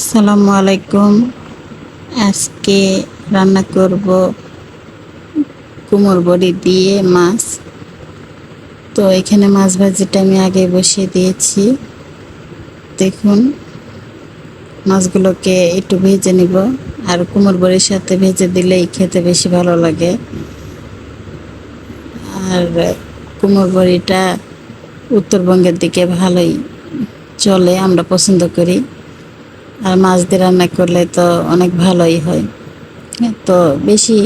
আসসালামু আলাইকুম। আজকে রান্না করব কুমড় বড়ি দিয়ে মাছ। তো এখানে মাছ ভাজিটা আমি আগে বসিয়ে দিয়েছি। দেখুন, মাছগুলোকে একটু ভেজে নিব। আর কুমড় বড়ির সাথে ভেজে দিলেই খেতে বেশি ভালো লাগে। আর কুমড় বড়িটা উত্তরবঙ্গের দিকে ভালোই চলে, আমরা পছন্দ করি। আর মাছ দিয়ে রান্না করলে তো অনেক ভালোই হয়। তো বেশি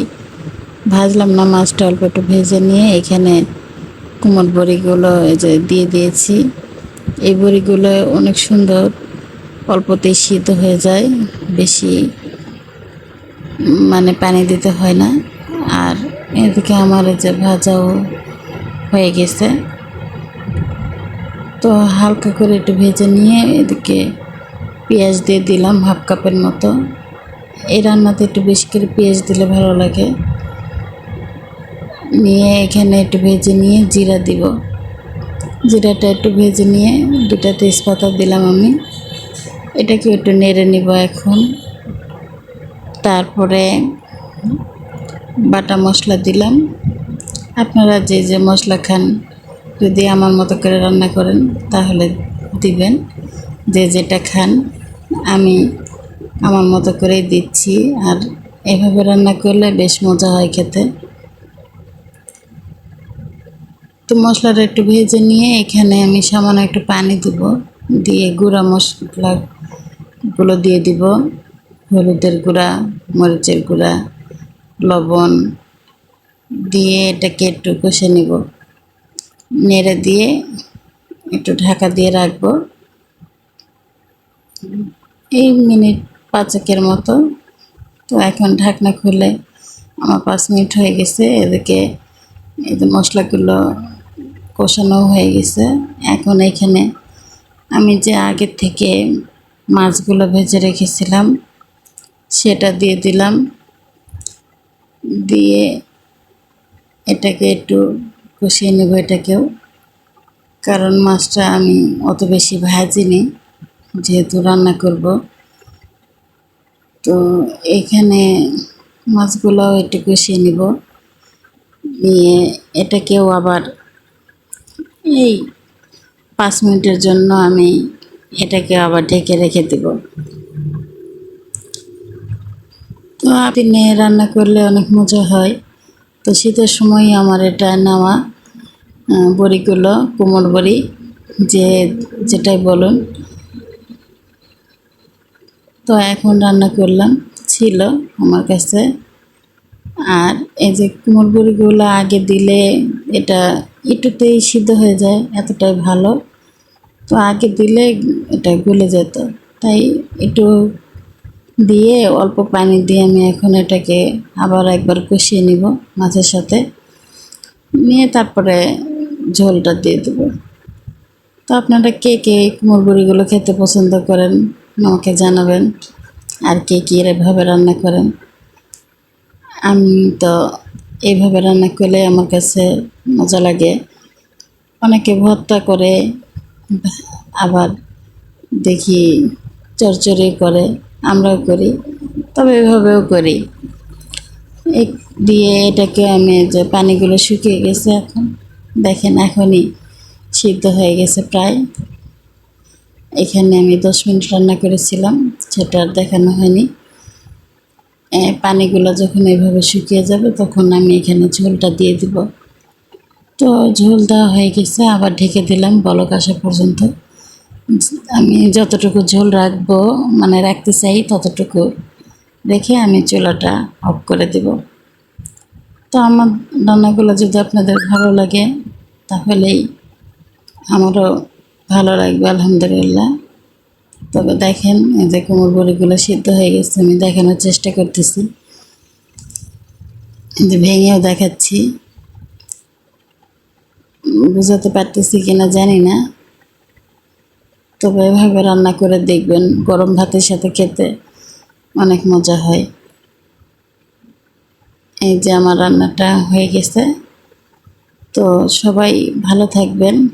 ভাজলাম না, মাছটা অল্প একটু ভেজে নিয়ে এখানে কুমড় বড়িগুলো যে দিয়ে দিয়েছি। এই বড়িগুলো অনেক সুন্দর, অল্পতেই সিদ্ধ হয়ে যায়, বেশি মানে পানি দিতে হয় না। আর এদিকে আমার যে ভাজাও হয়ে গেছে। তো হালকা করে একটু ভেজে নিয়ে এদিকে পেঁয়াজ দিয়ে দিলাম হাফ কাপের মতো। এই রান্নাতে একটু বেশি করে পেঁয়াজ দিলে ভালো লাগে। নিয়ে এখানে একটু ভেজে নিয়ে জিরা দিব। জিরাটা একটু ভেজে নিয়ে দুটা তেজপাতা দিলাম আমি। এটাকে একটু নেড়ে নিব এখন। তারপরে বাটা মশলা দিলাম। আপনারা যে যে মশলা খান, যদি আমার মতো করে রান্না করেন, তাহলে দিবেন। যে যেটা খান, আমি আমার মতো করেই দিচ্ছি। আর এভাবে রান্না করলে বেশ মজা হয় খেতে। তো মশলাটা একটু ভেজে নিয়ে এখানে আমি সামান্য একটু পানি দিব। দিয়ে গুঁড়া মশলাগুলো দিয়ে দিব। হলুদের গুঁড়া, মরিচের গুঁড়া, লবণ দিয়ে এটাকে একটু কষে নিব। নেড়ে দিয়ে একটু ঢাকা দিয়ে রাখব। এই মিনিট পাঁচেকের মতো। তো এখন ঢাকনা খুলে আমার পাঁচ মিনিট হয়ে গেছে। এদিকে যে মশলাগুলো কষানো হয়ে গেছে। এখন এখানে আমি যে আগের থেকে মাছগুলো ভেজে রেখেছিলাম, সেটা দিয়ে দিলাম। দিয়ে এটাকে একটু কষিয়ে নেব এটাকেও। কারণ মাছটা আমি অত বেশি ভাজিনি। যেহেতু রান্না করব, তো এখানে মাছগুলো একটু কষিয়ে নিব। নিয়ে এটাকেও আবার এই পাঁচ মিনিটের জন্য আমি এটাকে আবার ঢেকে রেখে দেব। তো আপনি রান্না করলে অনেক মজা হয়। তো শীতের সময় আমার এটা নেওয়া বড়িগুলো, কোমর বড়ি, যে যেটাই বলুন। তো এখন রান্না করলাম, ছিল আমার কাছে। আর এই যে কুমড় বড়িগুলো আগে দিলে এটা একটুতেই সিদ্ধ হয়ে যায়, এতটাই ভালো। তো আগে দিলে এটা গলে যেত। তাই একটু দিয়ে অল্প পানি দিয়ে আমি এখন এটাকে আবার একবার কষিয়ে নিব মাছের সাথে। নিয়ে তারপরে ঝোলটা দিয়ে দেব। তো আপনারা কে কে কুমড় বড়িগুলো খেতে পছন্দ করেন? আমাকে জানাবেন আর কে কী এভাবে রান্না করেন। আমি তো এইভাবে রান্না করলে আমার কাছে মজা লাগে। অনেকে ভর্তা করে, আবার দেখি চরচড়ি করে, আমরাও করি, তবে এভাবেও করি। এই দিয়ে এটাকে আমি যে পানিগুলো শুকিয়ে গেছে এখন, দেখেন এখনই সিদ্ধ হয়ে গেছে প্রায়। এখানে আমি দশ মিনিট রান্না করেছিলাম, সেটা আর দেখানো হয়নি। পানিগুলো যখন এভাবে শুকিয়ে যাবে তখন আমি এখানে ঝোলটা দিয়ে দিব। তো ঝোল দেওয়া হয়ে গেছে, আবার ঢেকে দিলাম বলক আসা পর্যন্ত। আমি যতটুকু ঝোল রাখব মানে রাখতে চাই ততটুকু রেখে আমি চুলাটা অফ করে দেব। তো আমার রান্নাগুলো যদি আপনাদের ভালো লাগে, তাহলেই আমারও ভালো লাগবে, আলহামদুলিল্লাহ। তবে দেখেন, এই যে কোমর বড়িগুলো সিদ্ধ হয়ে গেছে, আমি দেখানোর চেষ্টা করতেছি। যে ভেঙেও দেখাচ্ছি। বুঝাতে পারতেছি কিনা জানি না। তবে এভাবে রান্না করে দেখবেন, গরম ভাতের সাথে খেতে অনেক মজা হয়। এই যে আমার রান্নাটা হয়ে গেছে। তো সবাই ভালো থাকবেন।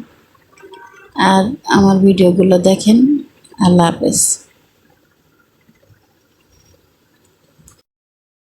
আর আমার ভিডিওগুলো দেখেন। আল্লাহ হাফেজ।